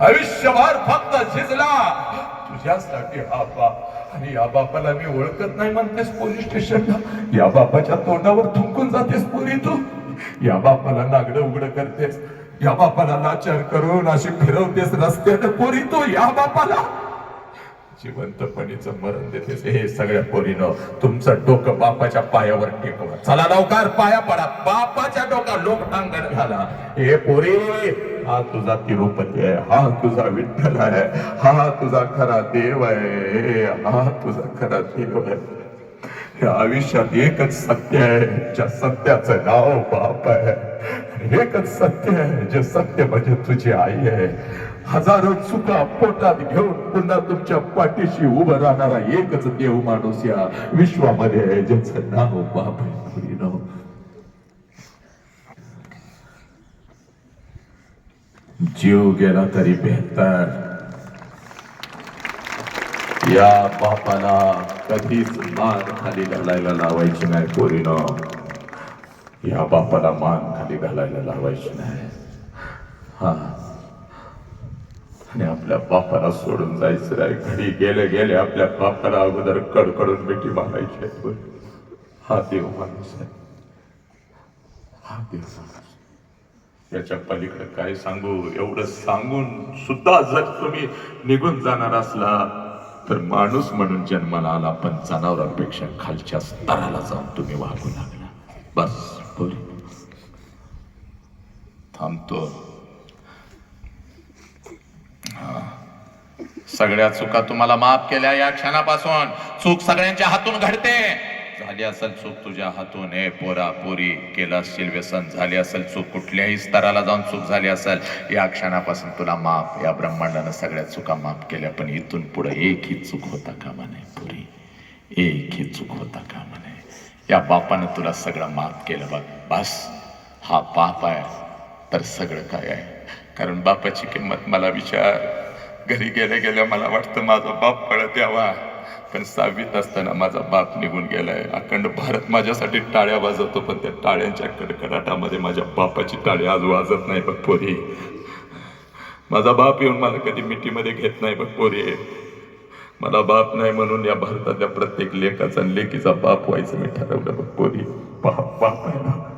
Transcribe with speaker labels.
Speaker 1: आयुष्यभर फक्त झिजला. तुझ्यासाठी हा बाप. आणि या बापाला मी ओळखत नाही म्हणतेस पोलीस स्टेशनला या बापाच्या तोंडावर थुंकून जातेस पोरी तू. या बापाला नागडं उघड करतेस. या बापाला लाचार करून अशी फिरवतेस रस्त्यानं पोरी तू या बापाला. जिवंतपणीचं मरण देतेस हे सगळ्या पोरीनं. तुमचं डोकं बापाच्या पायावर टेकवा. चला लवकर पाया पडा. बापाच्या डोका लोक टांगण घाला. हे पोरी हा तुझा तिरुपती आहे हा तुझा विठ्ठल आहे हा तुझा खरा देव आहे हा तुझा खरा देव आहे. आयुष्यात एकच सत्य आहे ज्या सत्याचं नाव बाप आहे. एकच सत्य आहे जे सत्य म्हणजे तुझी आई आहे. हजारो चुका पोटात घेऊन पुन्हा तुमच्या पाठीशी उभं राहणारा एकच देव माणूस या विश्वामध्ये आहे ज्याचं नाव बाप आहे जीव गेला तरी बेहतर या बापाला कधीच मान खाली घालायला लावायची नाही पोरीनं. या बापाला मान खाली घालायला लावायची नाही. हा. आणि आपल्या बापाला सोडून जायचं नाही. घरी गेले गेले आपल्या बापाला अगोदर कडकडून मिठी मारायची आहे. हा देव माणूस आहे. हा देव माणूस याच्या पलीकडे काय सांगू? एवढं सांगून सुद्धा जर तुम्ही निघून जाणार असला तर माणूस म्हणून जन्माला आला पण जनावरांपेक्षा खालच्या स्तराला जाऊन तुम्ही वागू लागला. बस बोल. थांबतो. सगळ्या चुका तुम्हाला माफ केल्या या क्षणापासून. चूक सगळ्यांच्या हातून घडते. झाली असेल चूक तुझ्या हातून हे पोरा पोरी केलं असशील व्यसन झाली असेल चूक कुठल्याही स्तराला जाऊन चूक झाली असेल या क्षणापासून तुला माफ या ब्रह्मांडानं सगळ्या चुका माफ केल्या पण इथून पुढे एकही चूक होता कामा नाही पुरी. एकही चूक होता कामा नये. या बापानं तुला सगळं माफ केलं बघ. बस. हा बाप आहे तर सगळं काय आहे? कारण बापाची किंमत मला विचार. घरी गेल्या गेल्या मला वाटतं माझा बाप पळत यावा. पण सहावीत असताना माझा बाप निघून गेलाय. अखंड भारत माझ्यासाठी टाळ्या वाजवतो पण त्या टाळ्यांच्या कडकडाटामध्ये माझ्या बापाची टाळी आज वाजत नाही बघ पोरी. माझा बाप येऊन मला कधी मिठीमध्ये घेत नाही बघ पोरी. मला बाप नाही म्हणून या भारतातल्या प्रत्येक लेखाचा लेखीचा लेकीचा बाप व्हायचं मी ठरवलं बघ पोरी. बाप बाप आहे ना.